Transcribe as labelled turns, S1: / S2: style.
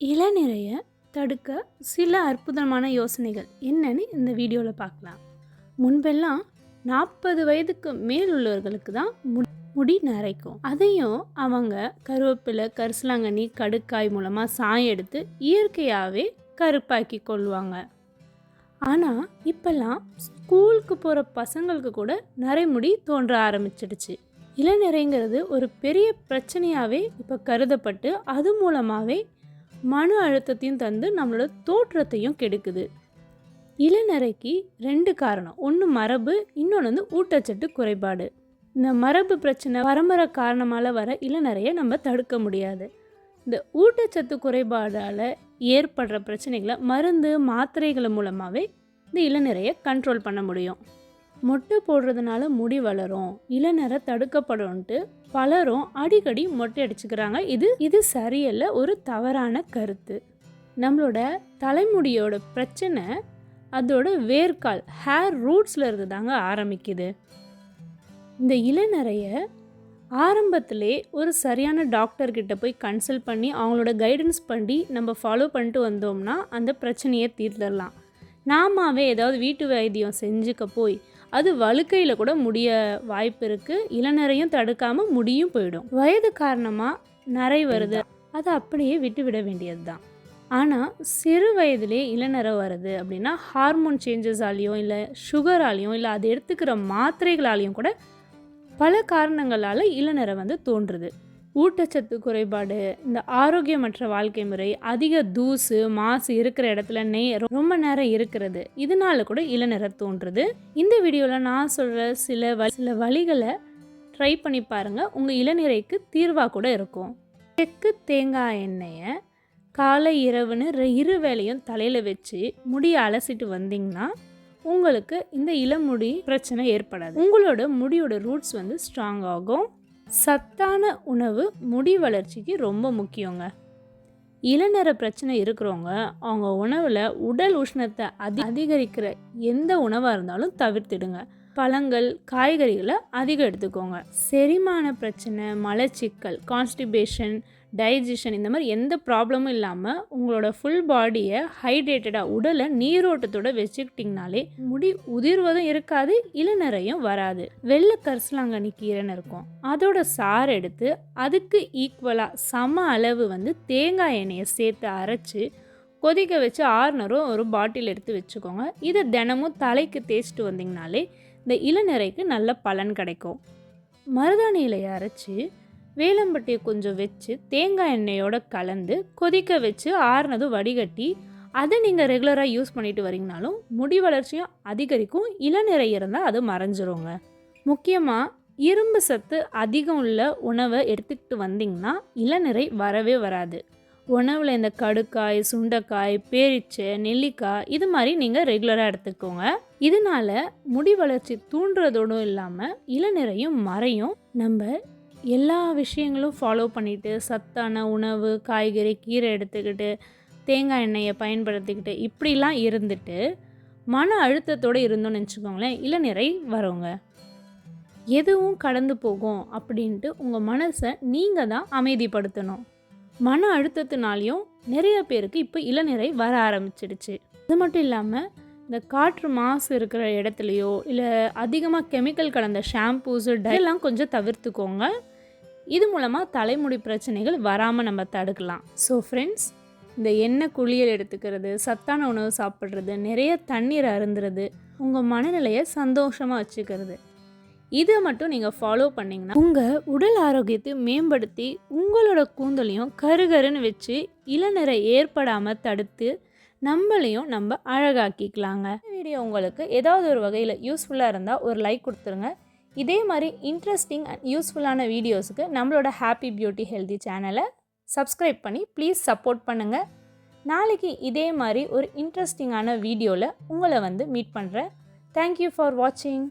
S1: இளநிறைய தடுக்க சில அற்புதமான யோசனைகள். என்னன்னு இந்த வீடியோவில் பார்க்கலாம் முன்பெல்லாம் நாற்பது வயதுக்கு மேல் உள்ளவர்களுக்கு தான் மு- முடி நரைக்கும். அதையும் அவங்க கருவேப்பிலை கரிசலாங்கண்ணி கடுக்காய் மூலமாக சாயம் எடுத்து இயற்கையாகவே கருப்பாக்கி கொள்வாங்க. ஆனால் இப்போல்லாம் ஸ்கூலுக்கு போகிற பசங்களுக்கு கூட நரைமுடி தோன்ற ஆரம்பிச்சிடுச்சு. இளநிறைங்கிறது ஒரு பெரிய பிரச்சனையாகவே இப்போ கருதப்பட்டு அது மூலமாகவே மன அழுத்தத்தையும் தந்து நம்மளோட தோற்றத்தையும் கெடுக்குது. இளநரைக்கு ரெண்டு காரணம். ஒன்று மரபு இன்னொன்று வந்து ஊட்டச்சத்து குறைபாடு. இந்த மரபு பிரச்சனை பரம்பரை காரணமால் வர இளநரையை நம்ம தடுக்க முடியாது. இந்த ஊட்டச்சத்து குறைபாடால் ஏற்படுற பிரச்சனைகளை மருந்து மாத்திரைகள் மூலமாகவே இந்த இளநரையை கண்ட்ரோல் பண்ண முடியும். மொட்டை போடுறதுனால முடி வளரும் இளநரை தடுக்கப்படும்ட்டு பலரும் அடிக்கடி மொட்டை அடிச்சுக்கிறாங்க. இது இது சரியல்ல ஒரு தவறான கருத்து. நம்மளோட தலைமுடியோட பிரச்சனை அதோட வேர்க்கால் ஹேர் ரூட்ஸில் இருந்து தாங்க ஆரம்பிக்குது. இந்த இளநரைய ஆரம்பத்திலே ஒரு சரியான டாக்டர்கிட்ட போய் கன்சல்ட் பண்ணி அவங்களோட கைடன்ஸ் பண்ணி நம்ம ஃபாலோ பண்ணிட்டு வந்தோம்னா அந்த பிரச்சனையை தீர்த்துடலாம். நாமாவே ஏதாவது வீட்டு வைத்தியம் செஞ்சுக்க போய் அது வழுக்கையில் கூட முடிய வாய்ப்பு இருக்குது இளநரையும் தடுக்காமல் முடியும் போயிடும். வயது காரணமாக நரை வருது. அதை அப்படியே விட்டு விட வேண்டியது தான் ஆனால் சிறு வயதிலே இளநரை வருது அப்படின்னா ஹார்மோன் சேஞ்சஸாலேயும் இல்லை சுகராலையும் இல்லை அது எடுத்துக்கிற மாத்திரைகளாலேயும் கூட பல காரணங்களால் இளநரை வந்து தோன்றுது. ஊட்டச்சத்து குறைபாடு இந்த ஆரோக்கியமற்ற வாழ்க்கை முறை அதிக தூசு மாசு இருக்கிற இடத்துல நெய் ரொம்ப நேரம் இருக்கிறது. இதனால கூட இளநிற தோன்றுது. இந்த வீடியோவில் நான் சொல்கிற சில வ சில வழிகளை ட்ரை பண்ணி பாருங்கள் உங்கள் இளநிறைக்கு தீர்வாக கூட இருக்கும். செக்கு தேங்காய் எண்ணெயை காலை இரவுன்னு இரு வேளையும் தலையில் வச்சு முடியை அலசிட்டு வந்தீங்கன்னா உங்களுக்கு இந்த இளமுடி பிரச்சனை ஏற்படாது. உங்களோட முடியோட ரூட்ஸ் வந்து ஸ்ட்ராங் ஆகும். சத்தான உணவு முடி வளர்ச்சிக்கு ரொம்ப முக்கியங்க. இளநர பிரச்சனை இருக்கிறவங்க அவங்க உணவில் உடல் உஷ்ணத்தை அதி அதிகரிக்கிற எந்த உணவாக இருந்தாலும் தவிர்த்திடுங்க. பழங்கள் காய்கறிகளை அதிகம் எடுத்துக்கோங்க. செரிமான பிரச்சனை மலச்சிக்கல் கான்ஸ்டிபேஷன் டைஜஷன் இந்த மாதிரி எந்த ப்ராப்ளமும் இல்லாமல் உங்களோட ஃபுல் பாடியை ஹைட்ரேட்டடாக உடலை நீரோட்டத்தோட வச்சுக்கிட்டிங்கனாலே முடி உதிர்வதும் இருக்காது இளநரையும் வராது. வெள்ளை கரிசலாங்கண்ணி கீரைன்னு இருக்கும். அதோட சாறு எடுத்து அதுக்கு ஈக்குவலாக சம அளவு வந்து தேங்காய் எண்ணெயை சேர்த்து அரைச்சி கொதிக்க வச்சு ஆறுனரும் ஒரு பாட்டில் எடுத்து வச்சுக்கோங்க. இதை தினமும் தலைக்கு தேய்ச்சிட்டு வந்தீங்கனாலே இந்த இளநரைக்கு நல்ல பலன் கிடைக்கும். மருதாணி இலையை அரைச்சி வேலம்பட்டியை கொஞ்சம் வச்சு தேங்காய் எண்ணெயோட கலந்து கொதிக்க வச்சு ஆறுனதும் வடிகட்டி அதை நீங்கள் ரெகுலராக யூஸ் பண்ணிட்டு வரீங்கனாலும் முடி வளர்ச்சியும் அதிகரிக்கும். இளநிறை இருந்தால் அது மறைஞ்சிருங்க. முக்கியமாக இரும்பு சத்து அதிகம் உள்ள உணவை எடுத்துக்கிட்டு வந்தீங்கன்னா இளநிறை வரவே வராது. உணவில் இந்த கடுக்காய் சுண்டைக்காய் பேரிச்சை நெல்லிக்காய் இது மாதிரி நீங்கள் ரெகுலராக எடுத்துக்கோங்க. இதனால முடி வளர்ச்சி தூண்டுறதோடும் இல்லாமல் இளநிறையும் மறையும். நம்ம எல்லா விஷயங்களும் ஃபாலோ பண்ணிவிட்டு சத்தான உணவு காய்கறி கீரை எடுத்துக்கிட்டு தேங்காய் எண்ணெயை பயன்படுத்திக்கிட்டு இப்படிலாம் இருந்துட்டு மன அழுத்தத்தோடு இருந்தோம்னு வச்சுக்கோங்களேன் இளநிறை வருங்க எதுவும் கடந்து போகும் அப்படின்ட்டு உங்கள் மனசை நீங்கள் தான் அமைதிப்படுத்தணும். மன அழுத்தத்தினாலையும் நிறைய பேருக்கு இப்போ இளநிறை வர ஆரம்பிச்சிடுச்சு. அது மட்டும் இல்லாமல் இந்த காற்று மாசு இருக்கிற இடத்துலையோ இல்லை அதிகமாக கெமிக்கல் கலந்த ஷாம்பூஸு எல்லாம் கொஞ்சம் தவிர்த்துக்கோங்க. இது மூலமாக தலைமுடி பிரச்சனைகள் வராமல் நம்ம தடுக்கலாம். ஸோ ஃப்ரெண்ட்ஸ் இந்த எண்ணெய் குளியல் எடுத்துக்கிறது சத்தான உணவு சாப்பிட்றது நிறைய தண்ணீர் அருந்துறது உங்கள் மனநிலையை சந்தோஷமாக வச்சுக்கிறது. இதை மட்டும் நீங்கள் ஃபாலோ பண்ணிங்கன்னா உங்கள் உடல் ஆரோக்கியத்தை மேம்படுத்தி உங்களோட கூந்தலையும் கருகருன்னு வச்சு இளநிறை ஏற்படாமல் தடுத்து நம்மளையும் நம்ம அழகாக்கிக்கலாங்க. இந்த வீடியோ உங்களுக்கு ஏதாவது ஒரு வகையில் யூஸ்ஃபுல்லாக இருந்தால் ஒரு லைக் கொடுத்துருங்க. இதே மாதிரி இன்ட்ரெஸ்டிங் அண்ட் யூஸ்ஃபுல்லான வீடியோஸுக்கு நம்மளோட ஹாப்பி பியூட்டி ஹெல்தி சேனலை சப்ஸ்கிரைப் பண்ணி ப்ளீஸ் சப்போர்ட் பண்ணுங்கள் நாளைக்கு இதே மாதிரி ஒரு இன்ட்ரெஸ்டிங்கான வீடியோவில் உங்களை வந்து மீட் பண்ணுறேன் தேங்க்யூ ஃபார் வாட்சிங்